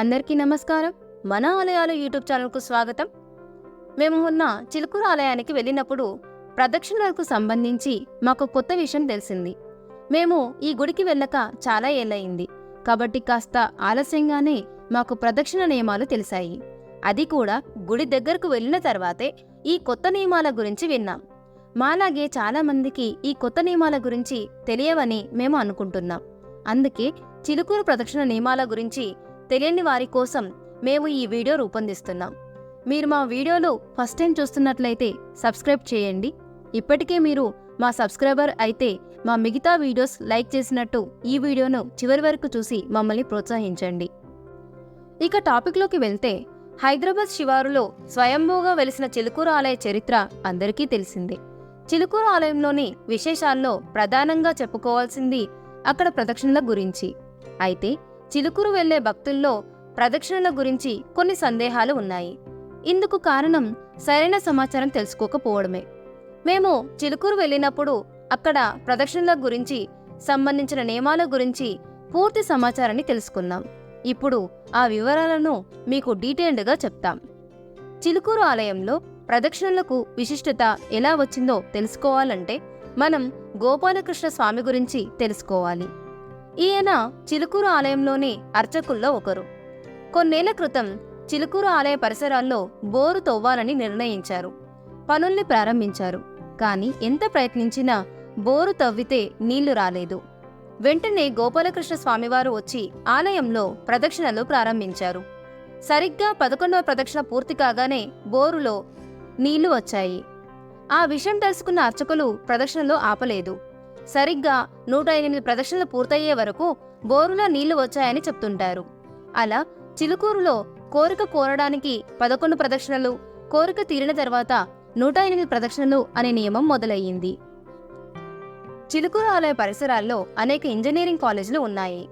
అందరికీ నమస్కారం. మన ఆలయాలు యూట్యూబ్ ఛానల్కు స్వాగతం. మేము ఉన్న చిలుకూరు ఆలయానికి వెళ్ళినప్పుడు ప్రదక్షిణలకు సంబంధించి మాకు కొత్త విషయం తెలిసింది. మేము ఈ గుడికి వెళ్ళక చాలా ఏళ్ళయింది. కాబట్టి కాస్త ఆలస్యంగానే మాకు ప్రదక్షిణ నియమాలు తెలిసాయి. అది కూడా గుడి దగ్గరకు వెళ్ళిన తర్వాతే ఈ కొత్త నియమాల గురించి విన్నాం. మాలాగే చాలామందికి ఈ కొత్త నియమాల గురించి తెలియవని మేము అనుకుంటున్నాం. అందుకే చిలుకూరు ప్రదక్షిణ నియమాల గురించి తెలియని వారి కోసం మేము ఈ వీడియో రూపొందిస్తున్నాం. మీరు మా వీడియోలు ఫస్ట్ టైం చూస్తున్నట్లయితే సబ్స్క్రైబ్ చేయండి. ఇప్పటికే మీరు మా సబ్స్క్రైబర్ అయితే మా మిగతా వీడియోస్ లైక్ చేసినట్టు ఈ వీడియోను చివరి వరకు చూసి మమ్మల్ని ప్రోత్సహించండి. ఇక టాపిక్లోకి వెళ్తే హైదరాబాద్ శివారులో స్వయంభూగా వెలిసిన చిలుకూరు ఆలయ చరిత్ర అందరికీ తెలిసిందే. చిలుకూరు ఆలయంలోని విశేషాల్లో ప్రధానంగా చెప్పుకోవాల్సింది అక్కడ ప్రదక్షిణల గురించి. అయితే చిలుకూరు వెళ్ళే భక్తుల్లో ప్రదక్షిణల గురించి కొన్ని సందేహాలు ఉన్నాయి. ఇందుకు కారణం సరైన సమాచారం తెలుసుకోకపోవడమే. మేము చిలుకూరు వెళ్ళినప్పుడు అక్కడ ప్రదక్షిణల గురించి సంబంధించిన నియమాల గురించి పూర్తి సమాచారాన్ని తెలుసుకున్నాం. ఇప్పుడు ఆ వివరాలను మీకు డీటెయిల్డ్గా చెప్తాం. చిలుకూరు ఆలయంలో ప్రదక్షిణలకు విశిష్టత ఎలా వచ్చిందో తెలుసుకోవాలంటే మనం గోపాలకృష్ణ స్వామి గురించి తెలుసుకోవాలి. ఈయన చిలుకూరు ఆలయంలోని అర్చకుల్లో ఒకరు. కొన్నేళ్ళ క్రితం చిలుకూరు ఆలయ పరిసరాల్లో బోరు తవ్వాలని నిర్ణయించారు. పనుల్ని ప్రారంభించారు. కానీ ఎంత ప్రయత్నించినా బోరు తవ్వితే నీళ్ళు రాలేదు. వెంటనే గోపాలకృష్ణ స్వామివారు వచ్చి ఆలయంలో ప్రదక్షిణలు ప్రారంభించారు. సరిగ్గా పదకొండవ ప్రదక్షిణ పూర్తి కాగానే బోరులో నీళ్ళు వచ్చాయి. ఆ విషయం తెలుసుకున్న అర్చకులు ప్రదక్షిణలో ఆపలేదు. సరిగ్గా నూట ఎనిమిది ప్రదక్షిణలు పూర్తయ్యే వరకు బోరులో నీళ్ళు వచ్చాయని చెప్తుంటారు. అలా చిలుకూరులో కోరిక కోరడానికి పదకొండు ప్రదక్షిణలు కోరిక తీరిన తర్వాత నూట ఎనిమిది ప్రదక్షిణలు అనే నియమం మొదలయ్యింది. చిలుకూరు ఆలయ పరిసరాల్లో అనేక ఇంజనీరింగ్ కాలేజీలు ఉన్నాయి.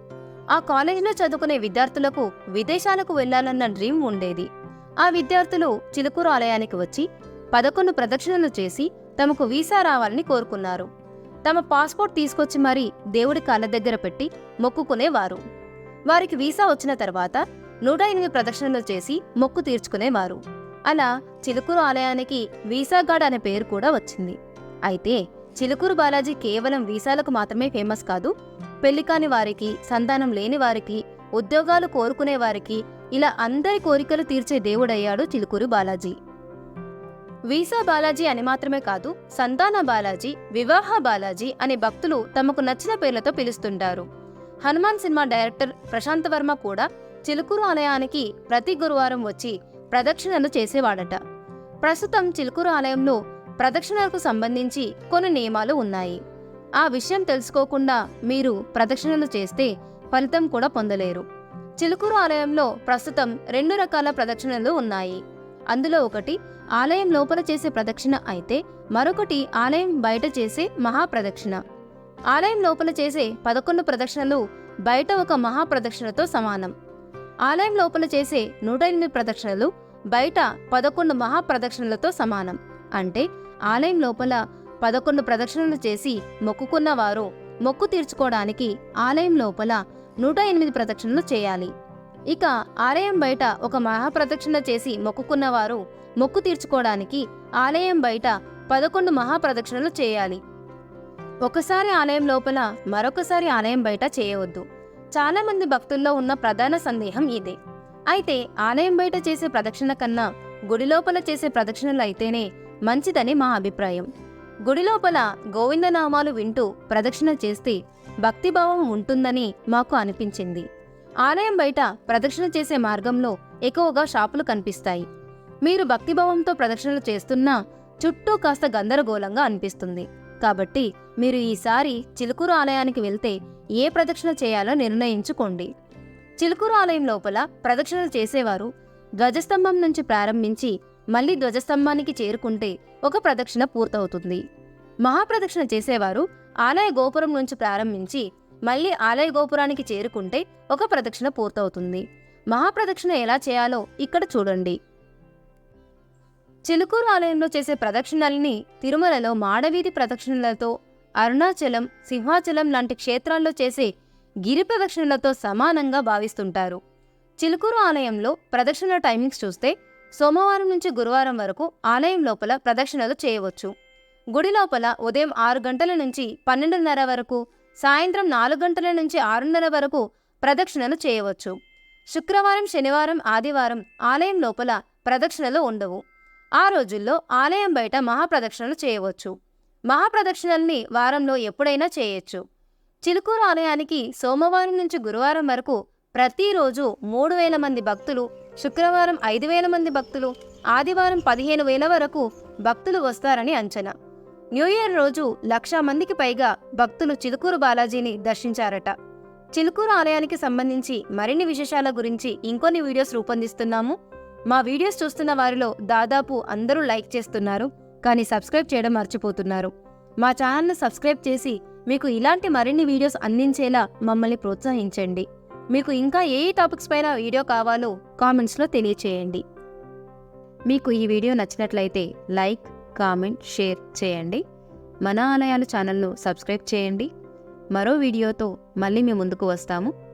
ఆ కాలేజీలో చదువుకునే విద్యార్థులకు విదేశాలకు వెళ్ళాలన్న డ్రీమ్ ఉండేది. ఆ విద్యార్థులు చిలుకూరు ఆలయానికి వచ్చి పదకొండు ప్రదక్షిణలు చేసి తమకు వీసా రావాలని కోరుకున్నారు. తమ పాస్పోర్ట్ తీసుకొచ్చి మరీ దేవుడి కాళ్ళ దగ్గర పెట్టి మొక్కుకునేవారు. వారికి వీసా వచ్చిన తర్వాత నూట ఎనిమిది ప్రదక్షిణలు చేసి మొక్కు తీర్చుకునేవారు. అలా చిలుకూరు ఆలయానికి వీసాగాడ్ అనే పేరు కూడా వచ్చింది. అయితే చిలుకూరు బాలాజీ కేవలం వీసాలకు మాత్రమే ఫేమస్ కాదు పెళ్ళి కాని వారికి సంతానం లేని వారికి ఉద్యోగాలు కోరుకునే వారికి ఇలా అందరి కోరికలు తీర్చే దేవుడయ్యాడు చిలుకూరు బాలాజీ. వీసా బాలాజీ అని మాత్రమే కాదు సంతాన బాలాజీ వివాహ బాలాజీ అనే భక్తులు తమకు నచ్చిన పేర్లతో పిలుస్తుంటారు. హనుమాన్ సినిమా డైరెక్టర్ ప్రశాంత్ వర్మ కూడా చిలుకూరు ఆలయానికి ప్రతి గురువారం వచ్చి ప్రదక్షిణలు చేసేవాడట. ప్రస్తుతం చిలుకూరు ఆలయంలో ప్రదక్షిణలకు సంబంధించి కొన్ని నియమాలు ఉన్నాయి. ఆ విషయం తెలుసుకోకుండా మీరు ప్రదక్షిణలు చేస్తే ఫలితం కూడా పొందలేరు. చిలుకూరు ఆలయంలో ప్రస్తుతం రెండు రకాల ప్రదక్షిణలు ఉన్నాయి. అందులో ఒకటి ఆలయం లోపల చేసే ప్రదక్షిణ అయితే మరొకటి ఆలయం బయట చేసే మహాప్రదక్షిణ. ఆలయం లోపల చేసే పదకొండు ప్రదక్షిణలు బయట ఒక మహాప్రదక్షిణతో సమానం. ఆలయం లోపల చేసే నూట ఎనిమిది ప్రదక్షిణలు బయట పదకొండు మహాప్రదక్షిణలతో సమానం. అంటే ఆలయం లోపల పదకొండు ప్రదక్షిణలు చేసి మొక్కుకున్న వారు మొక్కు తీర్చుకోవడానికి ఆలయం లోపల నూట ఎనిమిది ప్రదక్షిణలు చేయాలి. ఇక ఆలయం బయట ఒక మహాప్రదక్షిణ చేసి మొక్కుకున్నవారు మొక్కు తీర్చుకోవడానికి ఆలయం బయట పదకొండు మహాప్రదక్షిణలు చేయాలి. ఒకసారి ఆలయం లోపల మరొకసారి ఆలయం బయట చేయవద్దు. చాలామంది భక్తుల్లో ఉన్న ప్రధాన సందేహం ఇదే. అయితే ఆలయం బయట చేసే ప్రదక్షిణ కన్నా గుడి లోపల చేసే ప్రదక్షిణలు అయితేనే మంచిదని మా అభిప్రాయం. గుడి లోపల గోవిందనామాలు వింటూ ప్రదక్షిణ చేస్తే భక్తిభావం ఉంటుందని మాకు అనిపించింది. ఆలయం బయట ప్రదక్షిణ చేసే మార్గంలో ఎక్కువగా షాపులు కనిపిస్తాయి. మీరు భక్తిభావంతో ప్రదక్షిణలు చేస్తున్నా చుట్టూ కాస్త గందరగోళంగా అనిపిస్తుంది. కాబట్టి మీరు ఈసారి చిలుకూరు ఆలయానికి వెళ్తే ఏ ప్రదక్షిణ చేయాలో నిర్ణయించుకోండి. చిలుకూరు ఆలయం లోపల ప్రదక్షిణలు చేసేవారు ధ్వజస్తంభం నుంచి ప్రారంభించి మళ్ళీ ధ్వజస్తంభానికి చేరుకుంటే ఒక ప్రదక్షిణ పూర్తవుతుంది. మహాప్రదక్షిణ చేసేవారు ఆలయ గోపురం నుంచి ప్రారంభించి మళ్ళీ ఆలయ గోపురానికి చేరుకుంటే ఒక ప్రదక్షిణ పూర్తవుతుంది. మహాప్రదక్షిణ ఎలా చేయాలో ఇక్కడ చూడండి. చిలుకూరు ఆలయంలో చేసే ప్రదక్షిణల్ని తిరుమలలో మాడవీధి ప్రదక్షిణలతో అరుణాచలం సింహాచలం లాంటి క్షేత్రాల్లో చేసే గిరి ప్రదక్షిణలతో సమానంగా భావిస్తుంటారు. చిలుకూరు ఆలయంలో ప్రదక్షిణల టైమింగ్స్ చూస్తే సోమవారం నుంచి గురువారం వరకు ఆలయం లోపల ప్రదక్షిణలు చేయవచ్చు. గుడి లోపల ఉదయం ఆరు గంటల నుంచి పన్నెండున్నర వరకు సాయంత్రం నాలుగు గంటల నుంచి ఆరున్నర వరకు ప్రదక్షిణలు చేయవచ్చు. శుక్రవారం శనివారం ఆదివారం ఆలయం లోపల ప్రదక్షిణలు ఉండవు. ఆ రోజుల్లో ఆలయం బయట మహాప్రదక్షిణలు చేయవచ్చు. మహాప్రదక్షిణల్ని వారంలో ఎప్పుడైనా చేయొచ్చు. చిలుకూరు ఆలయానికి సోమవారం నుంచి గురువారం వరకు ప్రతిరోజు మూడు వేల మంది భక్తులు శుక్రవారం ఐదు వేల మంది భక్తులు ఆదివారం పదిహేను వేల వరకు భక్తులు వస్తారని అంచనా. న్యూ ఇయర్ రోజు లక్షా మందికి పైగా భక్తులు చిలుకూరు బాలాజీని దర్శించారట. చిలుకూరు ఆలయానికి సంబంధించి మరిన్ని విశేషాల గురించి ఇంకొన్ని వీడియోస్ రూపొందిస్తున్నాము. మా వీడియోస్ చూస్తున్న వారిలో దాదాపు అందరూ లైక్ చేస్తున్నారు కానీ సబ్స్క్రైబ్ చేయడం మర్చిపోతున్నారు. మా ఛానల్ను సబ్స్క్రైబ్ చేసి మీకు ఇలాంటి మరిన్ని వీడియోస్ అందించేలా మమ్మల్ని ప్రోత్సహించండి. మీకు ఇంకా ఏ టాపిక్స్ పైన వీడియో కావాలో కామెంట్స్లో తెలియచేయండి. మీకు ఈ వీడియో నచ్చినట్లయితే లైక్ కామెంట్ షేర్ చేయండి. మన ఆలయాలు ఛానల్ను సబ్స్క్రైబ్ చేయండి. మరో వీడియోతో మళ్ళీ మీ ముందుకు వస్తాము.